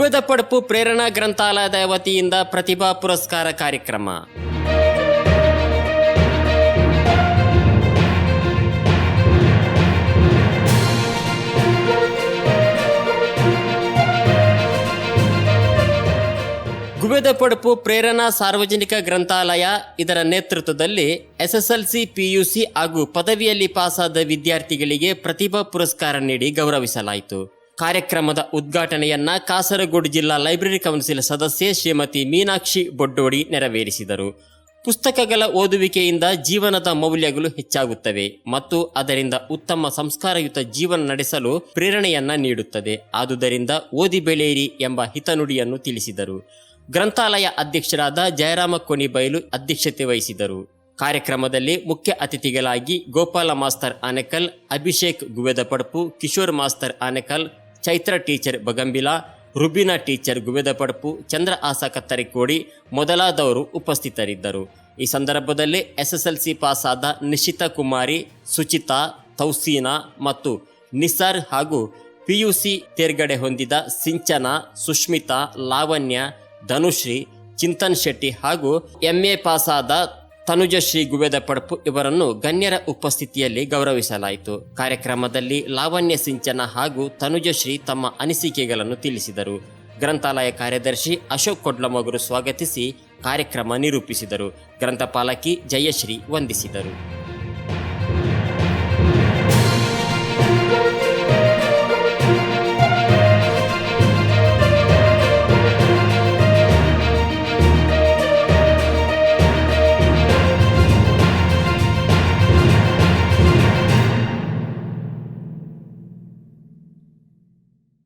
ಗುಬೆದ ಪಡಪು ಪ್ರೇರಣಾ ಗ್ರಂಥಾಲಯದ ವತಿಯಿಂದ ಪ್ರತಿಭಾ ಪುರಸ್ಕಾರ ಕಾರ್ಯಕ್ರಮ. ಗುಬೆದ ಪಡಪು ಪ್ರೇರಣಾ ಸಾರ್ವಜನಿಕ ಗ್ರಂಥಾಲಯ, ಇದರ ನೇತೃತ್ವದಲ್ಲಿ ಎಸ್ಎಸ್ಎಲ್ಸಿ, ಪಿಯುಸಿ ಹಾಗೂ ಪದವಿಯಲ್ಲಿ ಪಾಸಾದ ವಿದ್ಯಾರ್ಥಿಗಳಿಗೆ ಪ್ರತಿಭಾ ಪುರಸ್ಕಾರ ನೀಡಿ ಗೌರವಿಸಲಾಯಿತು. ಕಾರ್ಯಕ್ರಮದ ಉದ್ಘಾಟನೆಯನ್ನ ಕಾಸರಗೋಡು ಜಿಲ್ಲಾ ಲೈಬ್ರರಿ ಕೌನ್ಸಿಲ್ ಸದಸ್ಯೆ ಶ್ರೀಮತಿ ಮೀನಾಕ್ಷಿ ಬೊಡ್ಡೋಡಿ ನೆರವೇರಿಸಿದರು. ಪುಸ್ತಕಗಳ ಓದುವಿಕೆಯಿಂದ ಜೀವನದ ಮೌಲ್ಯಗಳು ಹೆಚ್ಚಾಗುತ್ತವೆ ಮತ್ತು ಅದರಿಂದ ಉತ್ತಮ ಸಂಸ್ಕಾರಯುತ ಜೀವನ ನಡೆಸಲು ಪ್ರೇರಣೆಯನ್ನ ನೀಡುತ್ತದೆ. ಆದುದರಿಂದ ಓದಿ ಬೆಳೆಯಿರಿ ಎಂಬ ಹಿತನುಡಿಯನ್ನು ತಿಳಿಸಿದರು. ಗ್ರಂಥಾಲಯ ಅಧ್ಯಕ್ಷರಾದ ಜಯರಾಮ ಕೊನಿಬೈಲು ಅಧ್ಯಕ್ಷತೆ ವಹಿಸಿದರು. ಕಾರ್ಯಕ್ರಮದಲ್ಲಿ ಮುಖ್ಯ ಅತಿಥಿಗಳಾಗಿ Gopala master Anekal, Abhishek Guveda Padpu Kishore master Anekal Chaitra teacher ಬಗಂಬಿಲಾ, Rubina teacher ಗುವೆದ Padpu, Chandra Asa Kattarikodi ಮೊದಲಾದವರು ಉಪಸ್ಥಿತರಿದ್ದರು. ಈ ಸಂದರ್ಭದಲ್ಲಿ ಎಸ್ಎಸ್ಎಲ್ಸಿ ಪಾಸಾದ ನಿಶಿತಾ ಕುಮಾರಿ, ಸುಚಿತಾ, ತೌಸೀನಾ ಮತ್ತು ನಿಸಾರ್ ಹಾಗೂ ಪಿಯುಸಿ ತೇರ್ಗಡೆ ಹೊಂದಿದ ಸಿಂಚನಾ, ಸುಷ್ಮಿತಾ, ಲಾವಣ್ಯ, ಧನುಶ್ರೀ, ಚಿಂತನ್ ಶೆಟ್ಟಿ ಹಾಗೂ ಎಂಎ ಪಾಸಾದ ತನುಜಶ್ರೀ ಗುವೆದ ಪಡಪು ಇವರನ್ನು ಗಣ್ಯರ ಉಪಸ್ಥಿತಿಯಲ್ಲಿ ಗೌರವಿಸಲಾಯಿತು. ಕಾರ್ಯಕ್ರಮದಲ್ಲಿ ಲಾವಣ್ಯ ಸಿಂಚನ ಹಾಗೂ ತನುಜಶ್ರೀ ತಮ್ಮ ಅನಿಸಿಕೆಗಳನ್ನು ತಿಳಿಸಿದರು. ಗ್ರಂಥಾಲಯ ಕಾರ್ಯದರ್ಶಿ ಅಶೋಕ್ ಕೊಡ್ಲಮಗರು ಸ್ವಾಗತಿಸಿ ಕಾರ್ಯಕ್ರಮ ನಿರೂಪಿಸಿದರು. ಗ್ರಂಥಪಾಲಕಿ ಜಯಶ್ರೀ ವಂದಿಸಿದರು.